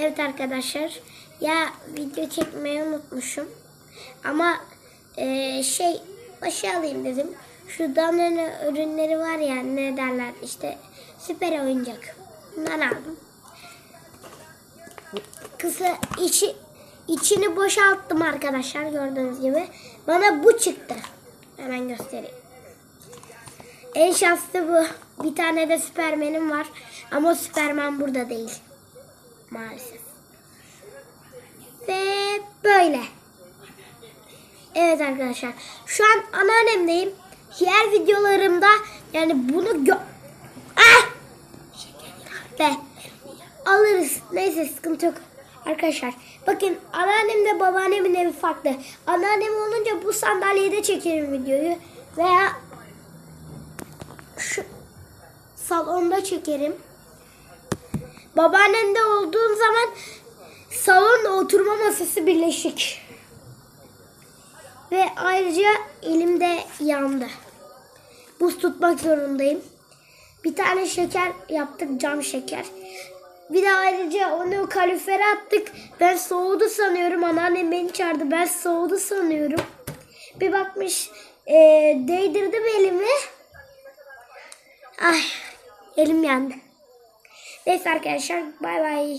Evet arkadaşlar. Ya video çekmeyi unutmuşum. Ama eee, şey başı alayım dedim. Şu Danone ürünleri var ya ne derler işte süper oyuncak. Bundan aldım. Kısa içi içini boşalttım arkadaşlar gördüğünüz gibi. Bana bu çıktı. Hemen göstereyim. En şanslı bu. Bir tane de Süpermen'im var. Ama Süpermen burada değil. Maalesef. Ve böyle. Evet arkadaşlar. Şu an anneannemdeyim. Diğer videolarımda yani bunu gö... Ah! Be. Alırız. Neyse sıkıntı yok. Arkadaşlar bakın anneannemle babaannemin evi farklı. Anneannem olunca bu sandalyede çekerim videoyu. Veya şu salonda çekerim. Babaannemde olduğum zaman salonla oturma masası birleşik. Ve ayrıca elimde yandı. Buz tutmak zorundayım. Bir tane şeker yaptık cam şeker. Bir de ayrıca onu kalorifere attık. Ben soğudu sanıyorum. Anneannem beni çağırdı. Ben soğudu sanıyorum. Bir bakmış e, değdirdim elimi. Ay elim yandı. Neyse arkadaşlar bay bay.